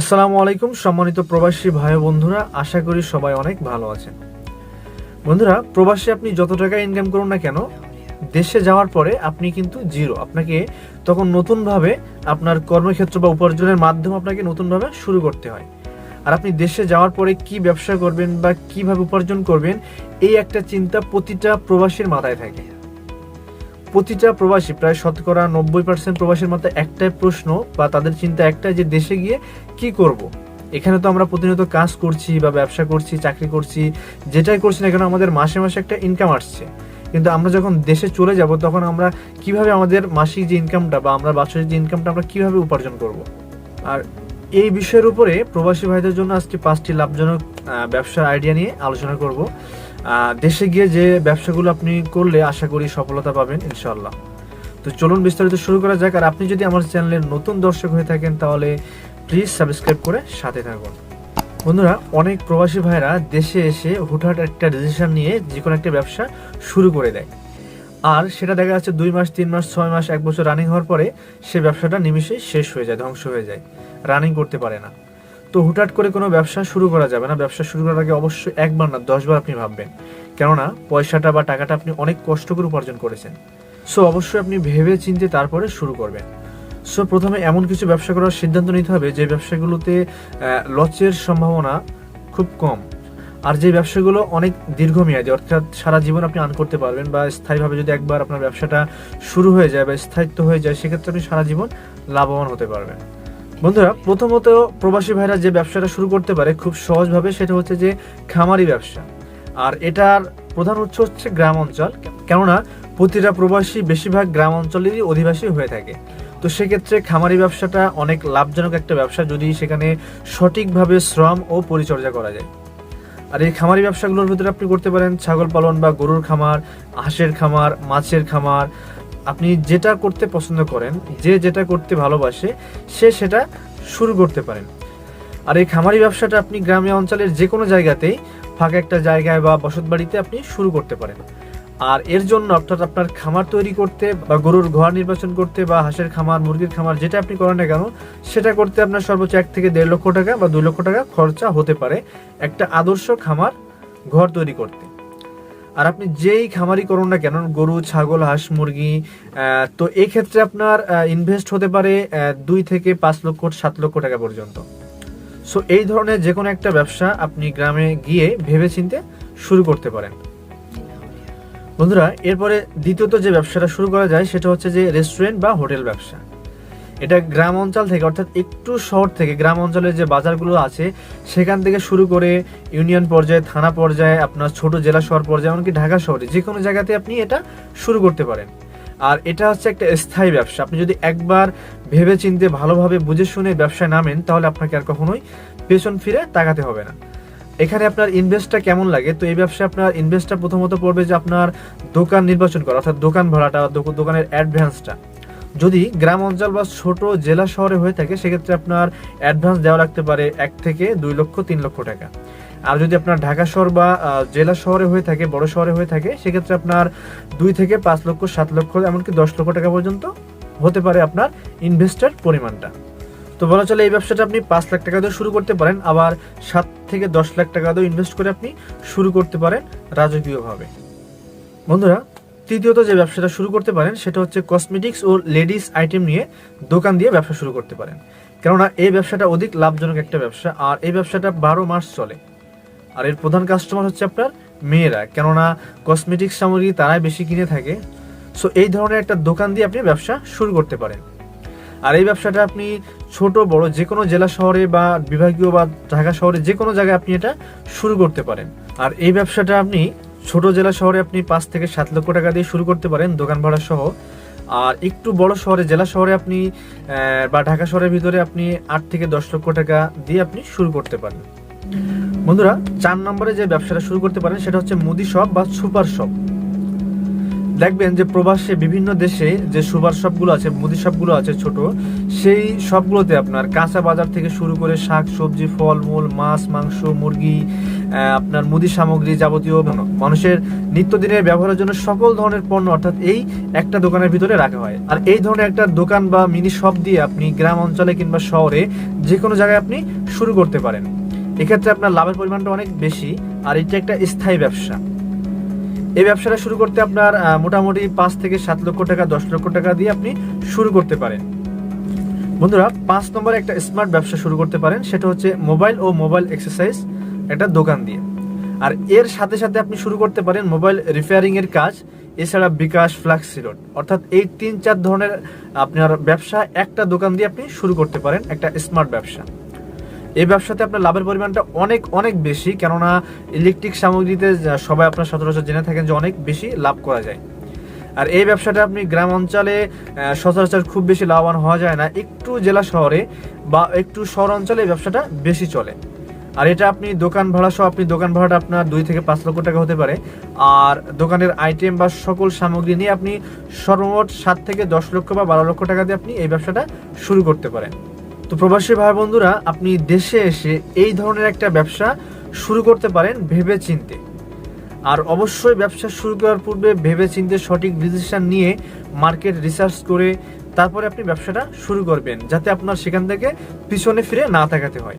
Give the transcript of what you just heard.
আসসালামু আলাইকুম, সম্মানিত প্রবাসী ভাই বন্ধুরা, আশা করি সবাই অনেক ভালো আছেন। বন্ধুরা, প্রবাসী আপনি যত টাকা ইনকাম করুন না কেন, দেশে যাওয়ার পরে আপনি কিন্তু জিরো আপনাকে তখন নতুনভাবে আপনার কর্মক্ষেত্র বা উপার্জনের মাধ্যম আপনাকে নতুনভাবে শুরু করতে হয়। আর আপনি দেশে যাওয়ার পরে কি ব্যবসা করবেন বা কীভাবে উপার্জন করবেন, এই একটা চিন্তা প্রতিটা প্রবাসীর মাথায় থাকে। প্রতিটা প্রবাসী, প্রায় শতকরা নব্বই পার্সেন্ট প্রবাসীর মাথায় একটাই প্রশ্ন বা তাদের চিন্তা একটাই যে দেশে গিয়ে কি করব। এখানে তো আমরা প্রতিনিয়ত কাজ করছি বা ব্যবসা করছি, চাকরি করছি, যেটাই করছি না কেন আমাদের মাসে মাসে একটা ইনকাম আসছে কিন্তু আমরা যখন দেশে চলে যাব, তখন আমরা কীভাবে আমাদের মাসিক যে ইনকামটা বা আমরা বাৎসরিক যে ইনকামটা আমরা কীভাবে উপার্জন করব। আর এই বিষয়ের উপরে প্রবাসী ভাইদের জন্য আজকে পাঁচটি লাভজনক ব্যবসার আইডিয়া নিয়ে আলোচনা করব দেশে গিয়ে যে ব্যবসাগুলো আপনি করলে আশা করি সফলতা পাবেন ইনশাল্লাহ তো চলুন বিস্তারিত শুরু করা যাক, আর আপনি যদি আমার চ্যানেলের নতুন দর্শক হয়ে থাকেন, তাহলে প্লিজ সাবস্ক্রাইব করে সাথে থাকুন। বন্ধুরা, অনেক প্রবাসী ভাইরা দেশে এসে হুটহাট একটা ডিসিশন নিয়ে যে কোনো একটা ব্যবসা শুরু করে দেয়। আর সেটা দেখা যাচ্ছে দুই মাস, তিন মাস, ছয় মাস, এক বছর রানিং হওয়ার পরে সে ব্যবসাটা নিমিশেই শেষ হয়ে যায়, ধ্বংস হয়ে যায়। রানিং করতে পারে না। তো হুটহাট করে কোনো ব্যবসা শুরু করা যাবে না। ব্যবসা শুরু করার আগে অবশ্যই একবার না, দশবার আপনি ভাববেন। কেননা, পয়সাটা বা টাকাটা আপনি অনেক কষ্ট করে উপার্জন করেছেন। সো অবশ্যই আপনি ভেবে চিনতে তারপরে শুরু করবেন। সো প্রথমে এমন কিছু ব্যবসা করার সিদ্ধান্ত নিতে হবে যে ব্যবসাগুলোতে লচের সম্ভাবনা খুব কম। আর যে ব্যবসাগুলো অনেক দীর্ঘমেয়াদী, অর্থাৎ সারা জীবন আপনি আর্ন করতে পারবেন বা স্থায়ীভাবে যদি একবার আপনার ব্যবসাটা শুরু হয়ে যায় বা স্থায়িত্ব হয়ে যায়, সেক্ষেত্রে আপনি সারা জীবন লাভবান হতে পারবেন। বন্ধুরা, প্রথমত প্রবাসী ভাইরা যে ব্যবসাটা শুরু করতে পারে খুব সহজভাবে সেটা হচ্ছে যে খামারি ব্যবসা। আর এটার প্রধান উৎস হচ্ছে গ্রাম অঞ্চল। কেননা, প্রতিটা প্রবাসী বেশিরভাগ গ্রাম অঞ্চলেরই অধিবাসী হয়ে থাকে। তো সেক্ষেত্রে খামারি ব্যবসাটা অনেক লাভজনক একটা ব্যবসা যদি সেখানে সঠিকভাবে শ্রম ও পরিচর্যা করা যায়। আর এই খামারি ব্যবসাগুলোর ভিতরে আপনি করতে পারেন ছাগল পালন বা গরুর খামার, হাঁসের খামার, মাছের খামার আপনি যেটা করতে পছন্দ করেন, যে যেটা করতে ভালোবাসে, সে সেটা শুরু করতে পারেন। আর এই খামারি ব্যবসাটা আপনি গ্রামে অঞ্চলের যে কোনো জায়গাতেই, ফাঁকা একটা জায়গায় বা বসত বাড়িতে আপনি শুরু করতে পারেন। আর এর জন্য অর্থাৎ আপনার খামার তৈরি করতে বা গরুর ঘর নির্বাচন করতে বা হাঁসের খামার, মুরগির খামার, যেটা আপনি করেন না কেন, সেটা করতে আপনার সর্বোচ্চ এক থেকে দেড় লক্ষ টাকা বা দুই লক্ষ টাকা খরচা হতে পারে। একটা আদর্শ খামার, ঘর তৈরি করতে। আর আপনি যেই খামারই করুন না কেন, গরু, ছাগল, হাঁস, মুরগি তো এই ক্ষেত্রে আপনার ইনভেস্ট হতে পারে দুই থেকে পাঁচ লক্ষ, সাত লক্ষ টাকা পর্যন্ত। সো এই ধরনের যে কোনো একটা ব্যবসা আপনি গ্রামে গিয়ে ভেবে চিনতে শুরু করতে পারেন। বন্ধুরা, এরপরে দ্বিতীয়ত যে ব্যবসাটা শুরু করা যায়, সেটা হচ্ছে যে রেস্টুরেন্ট বা হোটেল ব্যবসা। এটা গ্রাম অঞ্চল থেকে, অর্থাৎ একটু শহর থেকে, গ্রাম অঞ্চলের যে বাজারগুলো আছে, সেখান থেকে শুরু করে ইউনিয়ন পর্যায়ে, থানা পর্যায়ে, আপনার ছোট জেলা শহর পর্যায়ে, এমনকি ঢাকা শহরে, যে কোনো জায়গাতে আপনি এটা শুরু করতে পারেন। আর এটা হচ্ছে একটা স্থায়ী ব্যবসা। আপনি যদি একবার ভেবে চিনতে ভালোভাবে বুঝে শুনে ব্যবসায় নামেন, তাহলে আপনাকে আর কখনোই পেছন ফিরে তাকাতে হবে না। এখানে আপনার ইনভেস্টটা কেমন লাগে? তো এই ব্যবসায় আপনার ইনভেস্টটা প্রথমত পড়বে যে আপনার দোকান নির্বাচন করা, অর্থাৎ দোকান ভাড়াটা দোক- দোকানের অ্যাডভান্সটা। যদি গ্রাম অঞ্চল বা ছোট জেলা শহরে হয়ে থাকে, সেক্ষেত্রে আপনার অ্যাডভান্স দেওয়া লাগতে পারে এক থেকে দুই লক্ষ, তিন লক্ষ টাকা। আর যদি আপনার ঢাকা শহর বা জেলা শহরে হয়ে থাকে, বড় শহরে হয়ে থাকে, সেক্ষেত্রে আপনার দুই থেকে পাঁচ লক্ষ, সাত লক্ষ, এমনকি দশ লক্ষ টাকা পর্যন্ত হতে পারে আপনার ইনভেস্টের পরিমাণটা। তো বলা চলে এই ব্যবসাটা আপনি পাঁচ লাখ টাকা দিয়ে শুরু করতে পারেন, আবার সাত থেকে দশ লাখ টাকা দিয়ে ইনভেস্ট করে আপনি শুরু করতে পারেন রাজকীয়ভাবে। বন্ধুরা তৃতীয়ত যে ব্যবসাটা শুরু করতে পারেন, সেটা হচ্ছে কসমেটিক্স ও লেডিস আইটেম নিয়ে দোকান দিয়ে ব্যবসা শুরু করতে পারেন। কেননা এই ব্যবসাটা অধিক লাভজনক একটা ব্যবসা, আর এই ব্যবসাটা বারো মাস চলে। আর এর প্রধান কাস্টমার হচ্ছে আপনার মেয়েরা, কেননা কসমেটিক্স সামগ্রী তারাই বেশি কিনে থাকে। সো এই ধরনের একটা দোকান দিয়ে আপনি ব্যবসা শুরু করতে পারেন। আর এই ব্যবসাটা আপনি ছোট, বড়, যে কোনো জেলা শহরে বা বিভাগীয় বা ঢাকা শহরে যে কোনো জায়গায় আপনি এটা শুরু করতে পারেন। আর এই ব্যবসাটা আপনি ছোট জেলা শহরে আপনি পাঁচ থেকে সাত লক্ষ টাকা দিয়ে শুরু করতে পারেন দোকান ভাড়া সহ। আর একটু বড় শহরে, জেলা শহরে আপনি বা ঢাকা শহরের ভিতরে আপনি আট থেকে দশ লক্ষ টাকা দিয়ে আপনি শুরু করতে পারেন। বন্ধুরা, চার নম্বরে যে ব্যবসাটা শুরু করতে পারেন সেটা হচ্ছে মুদি শপ বা সুপার শপ। দেখবেন যে প্রবাসে বিভিন্ন দেশে যে সুপার শপগুলো আছে, মুদি শপগুলো আছে ছোট, সেই সবগুলোতে আপনার কাঁচা বাজার থেকে শুরু করে শাক, সবজি, ফলমূল, মাছ, মাংস, মুরগি আপনার মুদি সামগ্রী যাবতীয় মানুষের নিত্যদিনের ব্যবহারের জন্য সকল ধরনের পণ্য অর্থাৎ এই একটা দোকানের ভিতরে রাখা হয়। আর এই ধরনের একটা দোকান বা মিনি শপ দিয়ে আপনি গ্রাম অঞ্চলে কিংবা শহরে যে কোনো জায়গায় আপনি শুরু করতে পারেন। এক্ষেত্রে আপনার লাভের পরিমাণটা অনেক বেশি, আর এটা একটা স্থায়ী ব্যবসা। এই ব্যবসাটা শুরু করতে আপনার মোটামুটি পাঁচ থেকে সাত লক্ষ টাকা, দশ লক্ষ টাকা দিয়ে আপনি শুরু করতে পারেন। বন্ধুরা, পাঁচ নম্বরে একটা স্মার্ট ব্যবসা শুরু করতে পারেন, সেটা হচ্ছে মোবাইল ও মোবাইল এক্সারসাইজ একটা দোকান দিয়ে। আর এর সাথে সাথে আপনি শুরু করতে পারেন মোবাইল রিপেয়ারিং এর কাজ, এছাড়া বিকাশ ফ্লাক্সিলোড অর্থাৎ এই তিন চার ধরনের আপনার ব্যবসা একটা দোকান দিয়ে আপনি শুরু করতে পারেন একটা স্মার্ট ব্যবসা। এই ব্যবসাতে আপনার লাভের পরিমাণটা অনেক অনেক বেশি। কেননা ইলেকট্রিক সামগ্রীতে সবাই আপনার সচরাচর জেনে থাকেন যে অনেক বেশি লাভ করা যায়। আর এই ব্যবসাটা আপনি গ্রাম অঞ্চলে সচরাচর খুব বেশি লাভবান হওয়া যায় না। একটু জেলা শহরে বা একটু শহর অঞ্চলে এই ব্যবসাটা বেশি চলে। আর এটা আপনি দোকান ভাড়া সহ আপনি দোকান ভাড়াটা আপনার দুই থেকে পাঁচ লক্ষ টাকা হতে পারে। আর দোকানের আইটেম বা সকল সামগ্রী নিয়ে আপনি সর্বমোট সাত থেকে দশ লক্ষ বা বারো লক্ষ টাকা দিয়ে আপনি এই ব্যবসাটা শুরু করতে পারেন। তো প্রবাসী ভাই বন্ধুরা আপনি দেশে এসে এই ধরনের একটা ব্যবসা শুরু করতে পারেন ভেবে চিনতে আর অবশ্যই ব্যবসা শুরু করার পূর্বে ভেবে চিনতে সঠিক ডিসিশন নিয়ে মার্কেট রিসার্চ করে তারপরে আপনি ব্যবসাটা শুরু করবেন, যাতে আপনার সেখান থেকে পিছনে ফিরে না তাকাতে হয়।